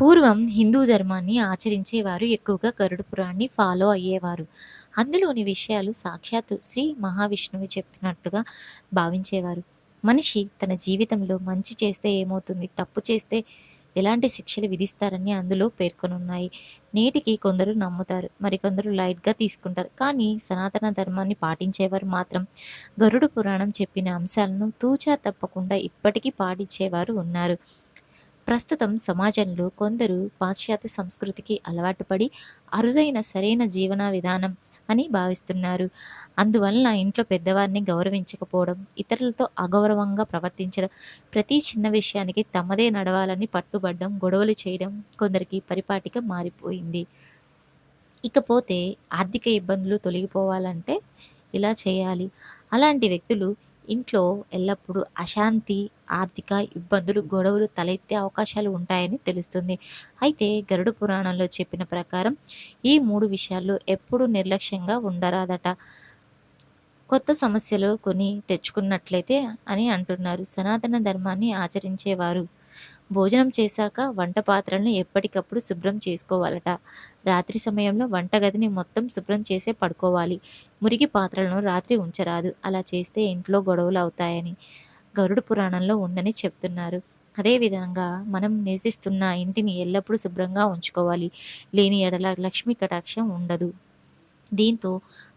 పూర్వం హిందూ ధర్మాన్ని ఆచరించేవారు ఎక్కువగా గరుడ పురాణాన్ని ఫాలో అయ్యేవారు. అందులోని విషయాలు సాక్షాత్తు శ్రీ మహావిష్ణువు చెప్పినట్టుగా భావించేవారు. మనిషి తన జీవితంలో మంచి చేస్తే ఏమవుతుంది తప్పు చేస్తే ఎలాంటి శిక్షలు విధిస్తారని అందులో పేర్కొనున్నాయి. నేటికి కొందరు నమ్ముతారు మరికొందరు లైట్గా తీసుకుంటారు. కానీ సనాతన ధర్మాన్ని పాటించేవారు మాత్రం గరుడు పురాణం చెప్పిన అంశాలను తూచా తప్పకుండా ఇప్పటికీ పాటించేవారు ఉన్నారు. ప్రస్తుతం సమాజంలో కొందరు పాశ్చాత్య సంస్కృతికి అలవాటు పడి అరుదైన సరైన జీవన విధానం అని భావిస్తున్నారు. అందువలన ఇంట్లో పెద్దవారిని గౌరవించకపోవడం ఇతరులతో అగౌరవంగా ప్రవర్తించడం ప్రతి చిన్న విషయానికి తమదే నడవాలని పట్టుబడ్డం గొడవలు చేయడం కొందరికి పరిపాటిగా మారిపోయింది. ఇకపోతే ఆర్థిక ఇబ్బందులు తొలగిపోవాలంటే ఇలా చేయాలి? అలాంటి వ్యక్తులు ఇంట్లో ఎల్లప్పుడూ అశాంతి ఆర్థిక ఇబ్బందులు గొడవలు తలెత్తే అవకాశాలు ఉంటాయని తెలుస్తుంది. అయితే గరుడ పురాణంలో చెప్పిన ప్రకారం ఈ మూడు విషయాల్లో ఎప్పుడూ నిర్లక్ష్యంగా ఉండరాదట. కొత్త సమస్యలు కొని తెచ్చుకున్నట్లయితే అని అంటున్నారు. సనాతన ధర్మాన్ని ఆచరించేవారు భోజనం చేశాక వంట పాత్రలను ఎప్పటికప్పుడు శుభ్రం చేసుకోవాలట. రాత్రి సమయంలో వంటగదిని మొత్తం శుభ్రం చేసే పడుకోవాలి. మురికి పాత్రలను రాత్రి ఉంచరాదు. అలా చేస్తే ఇంట్లో గొడవలు అవుతాయని గరుడు పురాణంలో ఉందని చెప్తున్నారు. అదేవిధంగా మనం నివసిస్తున్న ఇంటిని ఎల్లప్పుడూ శుభ్రంగా ఉంచుకోవాలి. లేని ఎడల లక్ష్మీ కటాక్షం ఉండదు. దీంతో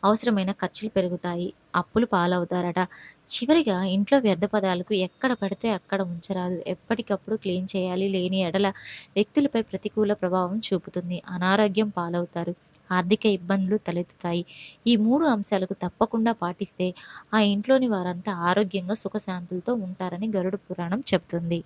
అవసరమైన ఖర్చులు పెరుగుతాయి. అప్పులు పాలవుతారట. చివరిగా ఇంట్లో వ్యర్థ పదాలకు ఎక్కడ పడితే అక్కడ ఉంచరాదు. ఎప్పటికప్పుడు క్లీన్ చేయాలి. లేని ఎడల వ్యక్తులపై ప్రతికూల ప్రభావం చూపుతుంది. అనారోగ్యం పాలవుతారు. ఆర్థిక ఇబ్బందులు తలెత్తుతాయి. ఈ మూడు అంశాలకు తప్పకుండా పాటిస్తే ఆ ఇంట్లోని వారంతా ఆరోగ్యంగా సుఖశాంతులతో ఉంటారని గరుడ పురాణం చెబుతుంది.